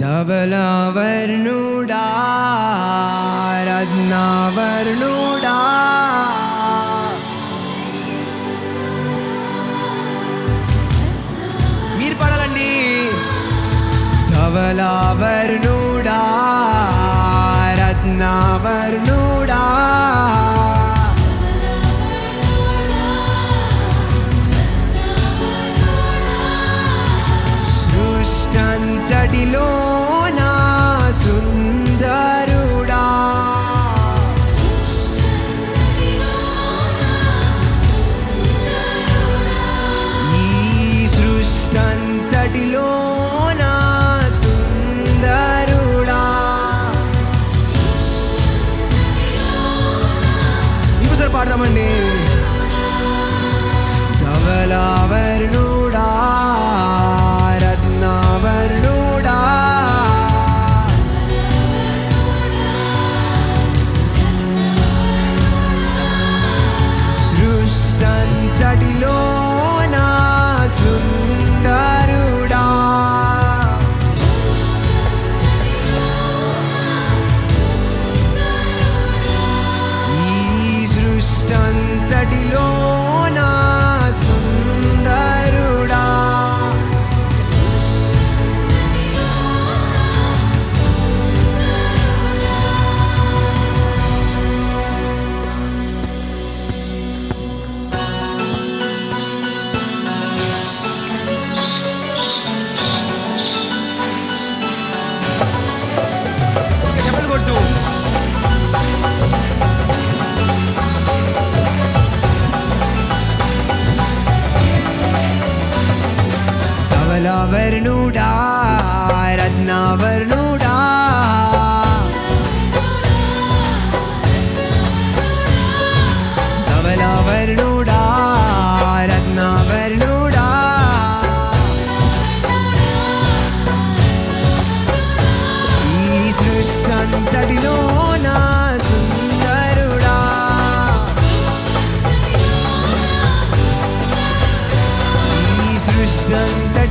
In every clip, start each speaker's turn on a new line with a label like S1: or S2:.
S1: धवलावर्णुडा रत्नावर्णोड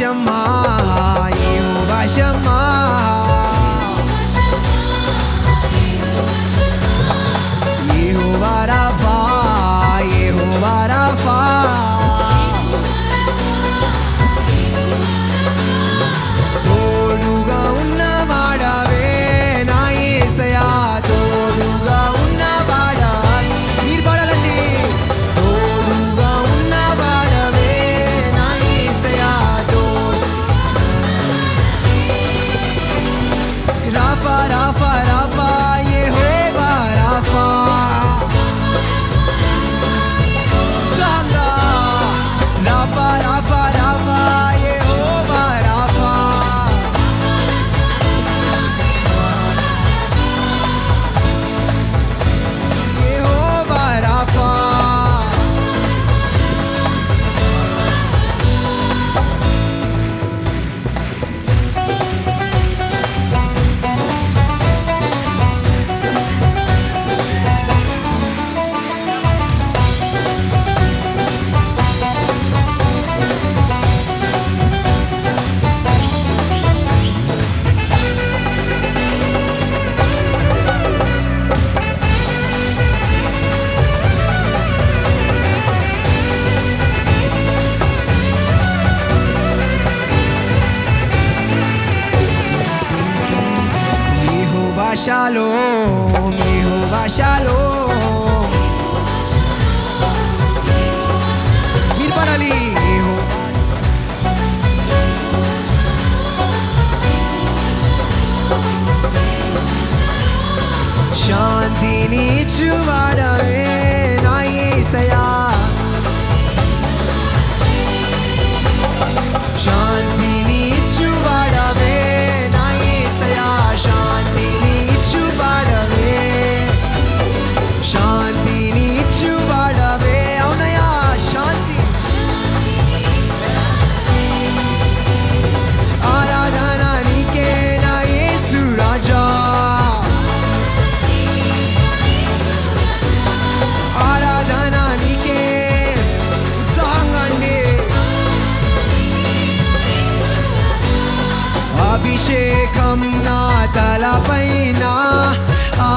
S1: வசமா என் வசமா you అభిషేకం నా తలపైన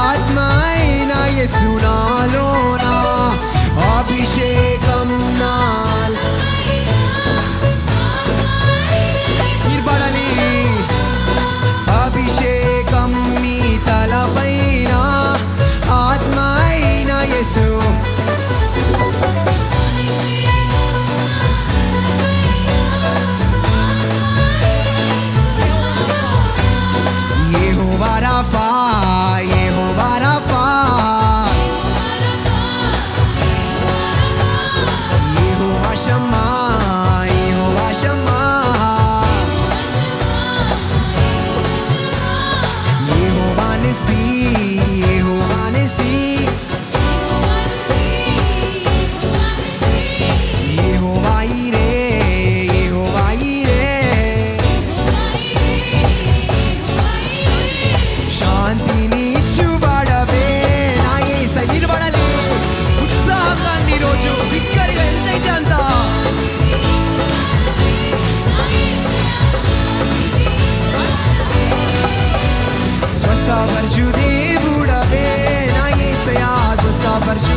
S1: ఆత్మ అయిన యసునాలోనా see స్వస్థపరచు దేవుడవే నా ఏసయా స్వస్థపరచు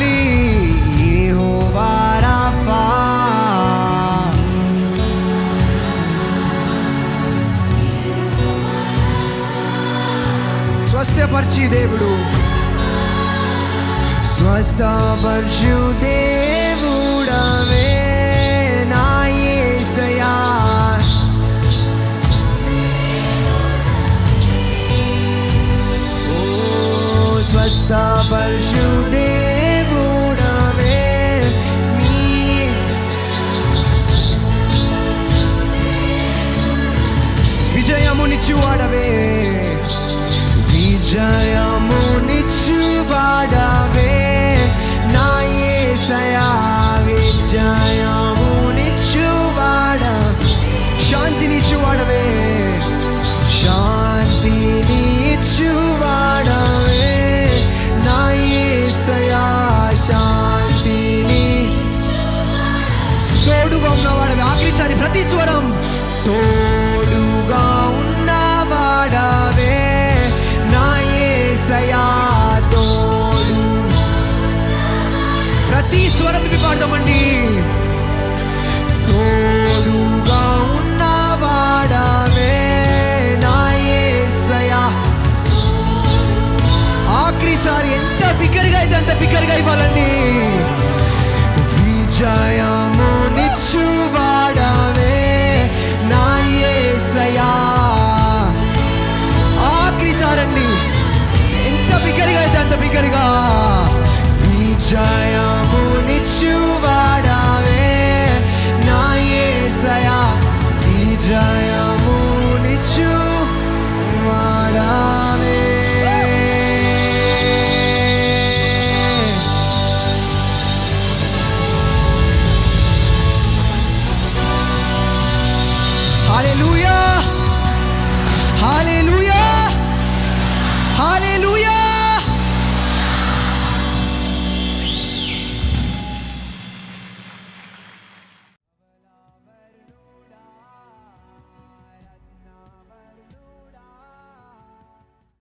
S1: మీరు పాడాలి యెహోవా రాఫా స్వస్థపరిచి దేవుడు స్వస్థపరచు దేవుడవే నా యేసయ్యా ఓ స్వస్థపరచు విజయమునిచ్చువాడవే నా యేసయా విజయమునిచ్చువాడ శాంతినిచ్చువాడవే శాంతినిచ్చువాడవే నా యేసయా శాంతిని తోడుగా ఉన్నవాడవే. ఆఖరిసారి ప్రతి స్వరం. తో বলেননি। বিজয় মনে